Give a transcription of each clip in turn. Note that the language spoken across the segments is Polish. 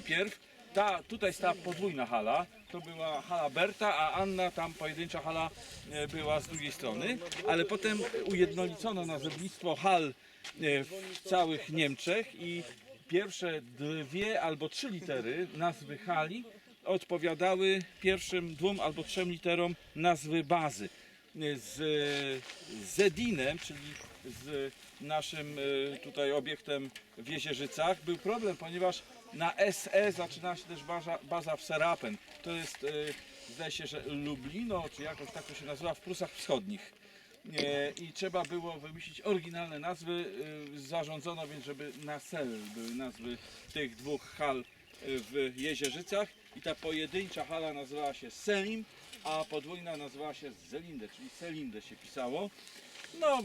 najpierw ta, tutaj stała podwójna hala, to była hala Berta, a Anna, tam pojedyncza hala e, była z drugiej strony, ale potem ujednolicono nazewnictwo hal e, w całych Niemczech i pierwsze dwie albo trzy litery nazwy hali odpowiadały pierwszym dwóm albo trzem literom nazwy bazy. Z Zedinem, czyli z naszym e, tutaj obiektem w Jezierzycach był problem, ponieważ na SE zaczyna się też baza, baza w Serapen. To jest, e, zdaje się, że Lublino, czy jakoś tak to się nazywa, w Prusach Wschodnich. E, I trzeba było wymyślić oryginalne nazwy. Zarządzono więc, żeby na sel były nazwy tych dwóch hal w Jezierzycach. I ta pojedyncza hala nazywała się Selim, a podwójna nazywała się Zelinde, czyli Selinde się pisało. No,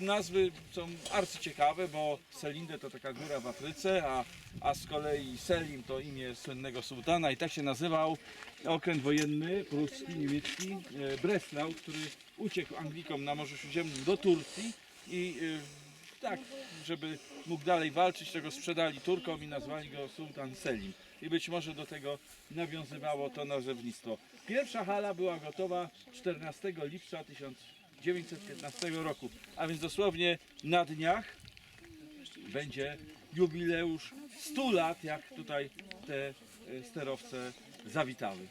nazwy są arcyciekawe, bo Selinde to taka góra w Afryce, a, a z kolei Selim to imię słynnego sułtana i tak się nazywał okręt wojenny pruski, niemiecki e, Breslau, który uciekł Anglikom na Morzu Śródziemnym do Turcji i e, tak, żeby mógł dalej walczyć, tego sprzedali Turkom i nazwali go Sultan Selim. I być może do tego nawiązywało to nazewnictwo. Pierwsza hala była gotowa 14 lipca 1915 roku, a więc dosłownie na dniach będzie jubileusz 100 lat, jak tutaj te e, sterowce zawitały. E,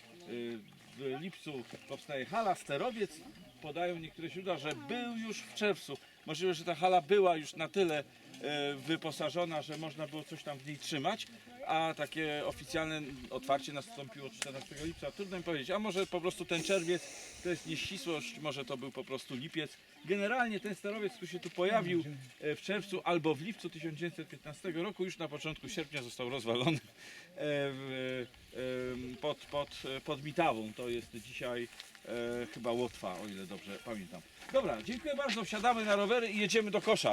W lipcu powstaje hala Sterowiec. Podają niektóre źródła, że był już w czerwcu. Możliwe, że ta hala była już na tyle e, wyposażona, że można było coś tam w niej trzymać, a takie oficjalne otwarcie nastąpiło 14 lipca. Trudno mi powiedzieć, a może po prostu ten czerwiec to jest nieścisłość, może to był po prostu lipiec. Generalnie ten sterowiec, który się tu pojawił e, w czerwcu albo w lipcu 1915 roku, już na początku sierpnia został rozwalony e, pod, pod, pod Mitawą. To jest dzisiaj e, chyba Łotwa, o ile dobrze pamiętam. Dobra, dziękuję bardzo, wsiadamy na rowery i jedziemy do kosza.